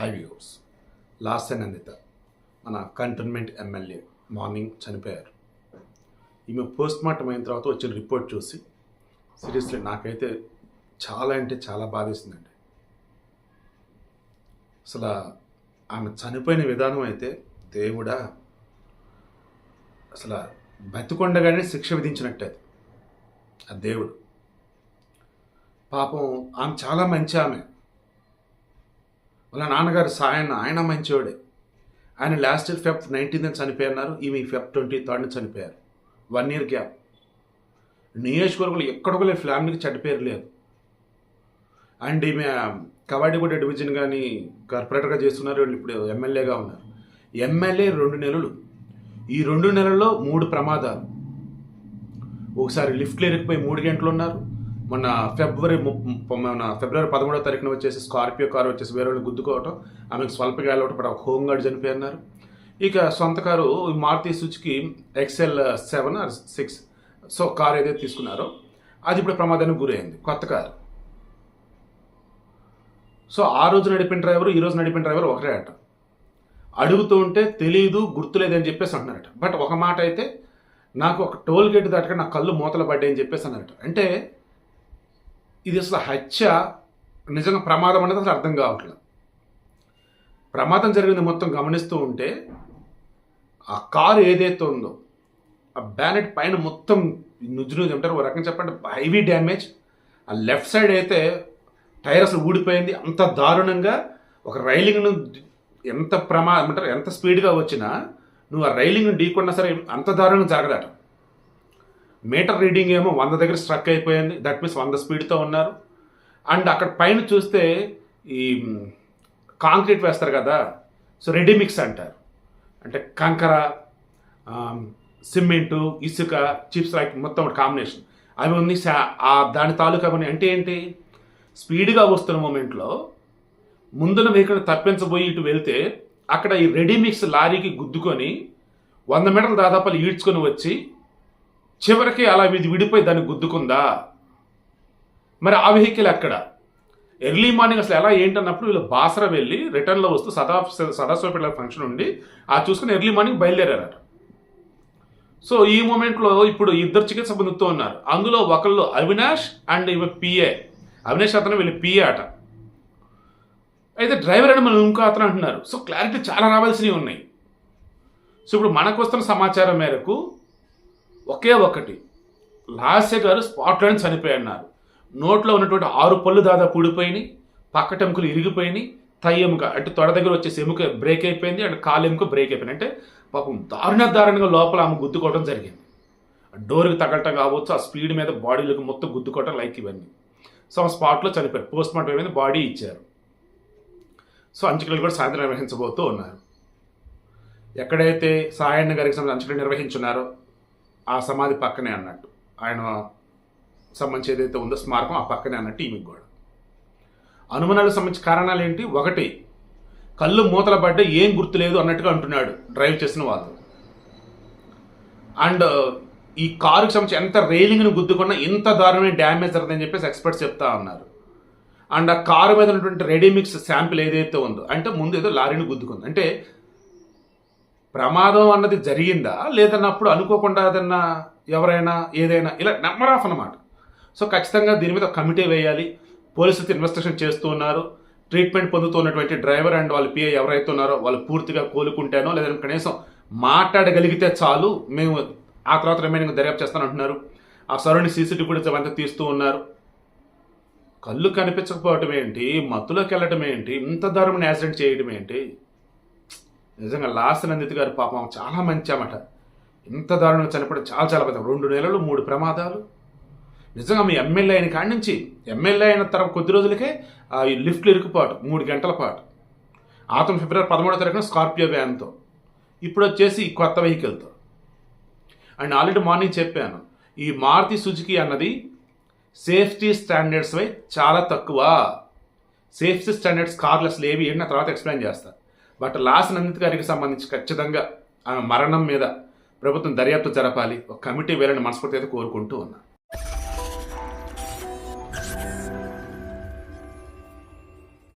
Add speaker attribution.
Speaker 1: High హైవ్యూస్ last Nanditha మన cantonment MLA morning చనిపోయారు. ఈమె పోస్ట్ మార్టం అయిన తర్వాత వచ్చిన రిపోర్ట్ చూసి సీరియస్లీ నాకైతే చాలా అంటే చాలా బాధేసిందండి. అసలు ఆమె చనిపోయిన విధానం అయితే దేవుడా అసలు బతికొండగానే శిక్ష విధించినట్టు అది. ఆ దేవుడు. పాపం ఆమె చాలా మంచి ఆమె. వాళ్ళ నాన్నగారు సాయన్న ఆయన మంచివాడే ఆయన లాస్ట్ ఇయర్ ఫెబ్ నైన్టీన్త్ చనిపోయినారు ఈమె ఫెబ్ ట్వంటీ థర్డ్ చనిపోయారు. వన్ ఇయర్ గ్యాప్ నియోజకవర్గంలో ఎక్కడొకలే ఫ్యామిలీకి చెడ్డ లేదు. అండ్ ఈమె కవాడిగూడ డివిజన్ కానీ కార్పొరేటర్గా చేస్తున్నారు వీళ్ళు ఇప్పుడు ఎమ్మెల్యేగా ఉన్నారు. ఎమ్మెల్యే రెండు నెలలు. ఈ రెండు నెలల్లో మూడు ప్రమాదాలు. ఒకసారి లిఫ్ట్లు ఎరిగిపోయి మూడు గంటలు ఉన్నారు. మొన్న ఫిబ్రవరి మొన్న మన ఫిబ్రవరి పదమూడో తారీఖున వచ్చేసి స్కార్పియో కారు వచ్చేసి వేరే వాళ్ళు గుద్దుకోవటం ఆమెకు స్వల్ప గాయాలు ఒక హోమ్ గార్డ్ చనిపోయినారు ఇక సొంత car Maruti Suzuki XL seven R six so car ఏదైతే తీసుకున్నారో అది ఇప్పుడు ప్రమాదానికి గురైంది కొత్త కారు. సో ఆ రోజు నడిపిన డ్రైవర్ ఈ రోజు నడిపిన డ్రైవర్ ఒకరే అట. అడుగుతూ ఉంటే తెలియదు గుర్తులేదని చెప్పేసి అంటున్నారట. బట్ ఒక మాట అయితే నాకు ఒక టోల్ గేట్ దాటక నా కళ్ళు మూతలు పడ్డాయని చెప్పేసి అన్నారట. అంటే ఇది అసలు హత్య నిజంగా ప్రమాదం అనేది అసలు అర్థం కావట్లేదు. ప్రమాదం జరిగింది మొత్తం గమనిస్తూ ఉంటే ఆ కారు ఏదైతే ఉందో ఆ బ్యానెట్ పైన మొత్తం నుజ్జు నుజ్జు అంటారు ఒక రకంగా చెప్పండి హైవీ డ్యామేజ్. ఆ లెఫ్ట్ సైడ్ అయితే టైర్ అసలు ఊడిపోయింది అంత దారుణంగా ఒక రైలింగ్ను ఎంత ప్రమాదం అంటారు ఎంత స్పీడ్గా వచ్చినా నువ్వు ఆ రైలింగ్ను ఢీకున్నా సరే అంత దారుణంగా జరగదట. మీటర్ రీడింగ్ ఏమో వంద దగ్గర స్ట్రక్ అయిపోయింది. దట్ మీన్స్ వంద స్పీడ్తో ఉన్నారు. అండ్ అక్కడ పైన చూస్తే ఈ కాంక్రీట్ వేస్తారు కదా సో రెడీ మిక్స్ అంటారు. అంటే కంకర సిమెంటు ఇసుక చిప్స్ లైక్ మొత్తం కాంబినేషన్ అవి ఉంది ఆ దాని తాలూకా అవన్నీ అంటే ఏంటి? స్పీడ్గా వస్తున్న మూమెంట్లో ముందున వెహికల్ తప్పించబోయి ఇటు వెళ్తే అక్కడ ఈ రెడీ మిక్స్ లారీకి గుద్దుకొని వంద మీటర్లు దాదాపు ఈడ్చుకొని వచ్చి చివరికి అలా ఇది విడిపోయి దాన్ని గుద్దుకుందా? మరి ఆ వెహికల్ ఎక్కడ? ఎర్లీ మార్నింగ్ అసలు ఎలా ఏంటన్నప్పుడు వీళ్ళు బాసర వెళ్ళి రిటర్న్లో వస్తూ సదా సదాశివపేట ఫంక్షన్ ఉండి ఆ చూసుకుని ఎర్లీ మార్నింగ్ బయలుదేరారట. సో ఈ మూమెంట్లో ఇప్పుడు ఇద్దరు చికిత్స పొందుతూ ఉన్నారు. అందులో ఒకళ్ళు అవినాష్ అండ్ ఇవ పిఏ. అవినాష్ అతను వీళ్ళు పిఏ అట. అయితే డ్రైవర్ అని మనం ఇంకో అతను అంటున్నారు. సో క్లారిటీ చాలా రావాల్సినవి ఉన్నాయి. సో ఇప్పుడు మనకు వస్తున్న సమాచారం మేరకు ఒకే ఒకటి. లాస్య గారు స్పాట్లోనే చనిపోయి అన్నారు నోట్లో ఉన్నటువంటి ఆరు పళ్ళు దాదాపు ఊడిపోయినాయి. పక్కటెముకలు ఇరిగిపోయినాయి. తై ఎముక అటు తొడ దగ్గర వచ్చేసి ఎముక బ్రేక్ అయిపోయింది. అండ్ కాలు ఎముక బ్రేక్ అయిపోయింది. అంటే పాపం దారుణ దారుణంగా లోపల ఆమె గుద్దుకోవడం జరిగింది. ఆ డోర్కి తగలటం కావచ్చు ఆ స్పీడ్ మీద బాడీలోకి మొత్తం గుద్దుకోవటం లైక్ ఇవన్నీ. సో ఆ స్పాట్లో చనిపోయారు. పోస్ట్ మార్టం అయిపోయింది బాడీ ఇచ్చారు. సో అంచుకలు కూడా సాయంత్రం నిర్వహించబోతూ ఉన్నారు. ఎక్కడైతే సాయన్న గారికి సంబంధించి అంచుకలు నిర్వహించున్నారో ఆ సమాధి పక్కనే అన్నట్టు. ఆయన సంబంధించి ఏదైతే ఉందో స్మారకం ఆ పక్కనే అన్నట్టు ఈమెకు కూడా. అనుమానాలకు సంబంధించిన కారణాలు ఏంటి? ఒకటి కళ్ళు మూతల పడ్డ ఏం గుర్తులేదు అన్నట్టుగా అంటున్నాడు డ్రైవ్ చేసిన వాళ్ళు. అండ్ ఈ కారుకి సంబంధించి ఎంత రైలింగ్ను గుద్దుకున్నా ఇంత దారుణమైన డ్యామేజ్ జరుగుతుందని చెప్పేసి ఎక్స్పర్ట్స్ చెప్తా ఉన్నారు. అండ్ ఆ కారు మీద ఉన్నటువంటి రెడీమిక్స్ శాంపిల్ ఏదైతే ఉందో అంటే ముందు ఏదో లారీని గుద్దుకుంది. అంటే ప్రమాదం అన్నది జరిగిందా? లేదన్నప్పుడు అనుకోకుండా ఏదన్నా ఎవరైనా ఏదైనా ఇలా నెంబర్ ఆఫ్ అనమాట సో ఖచ్చితంగా దీని మీద కమిటీ వేయాలి. పోలీసులు ఇన్వెస్టిగేషన్ చేస్తూ ఉన్నారు. ట్రీట్మెంట్ పొందుతున్నటువంటి డ్రైవర్ అండ్ వాళ్ళ పిఏ ఎవరైతే ఉన్నారో వాళ్ళు పూర్తిగా కోలుకుంటేనో లేదంటే కనీసం మాట్లాడగలిగితే చాలు మేము ఆ తర్వాత రిమైనింగ్ దర్యాప్తు చేస్తాను అంటున్నారు. ఆ సరౌండింగ్ సీసీటీవీ ఫుటేజ్ అంతా తీస్తూ ఉన్నారు. కళ్ళు కనిపించకపోవటం ఏంటి? మత్తులోకి వెళ్ళటం ఏంటి? ఇంత దారుణమైన యాక్సిడెంట్ చేయడం ఏంటి? నిజంగా లాస్ట్ నందిత్ గారు పాపం చాలా మంచి అన్నమాట ఇంత దారుణంగా చనిపోవడం చాలా చాలా పెద్ద. రెండు నెలలు మూడు ప్రమాదాలు. నిజంగా మీ ఎమ్మెల్యే అయిన కాడి నుంచి ఎమ్మెల్యే అయిన తర్వాత కొద్ది రోజులకే ఆ ఈ లిఫ్ట్లు ఇరుకుపాటు మూడు గంటల పాటు. ఆతం ఫిబ్రవరి పదమూడో తారీఖున స్కార్పియో వ్యాన్తో. ఇప్పుడు వచ్చేసి కొత్త వెహికల్తో. అండ్ ఆల్రెడీ మార్నింగ్ చెప్పాను ఈ మారుతి సుజుకి అన్నది సేఫ్టీ స్టాండర్డ్స్ పై చాలా తక్కువ. సేఫ్టీ స్టాండర్డ్స్ కార్లు అసలు ఏవి నా తర్వాత ఎక్స్ప్లెయిన్ చేస్తా. బట్ లాస్ నందిత్ గారికి సంబంధించి ఖచ్చితంగా ఆమె మరణం మీద ప్రభుత్వం దర్యాప్తు జరపాలి. ఒక కమిటీ వేయాలని మనస్ఫూర్తి అయితే కోరుకుంటూ ఉన్నా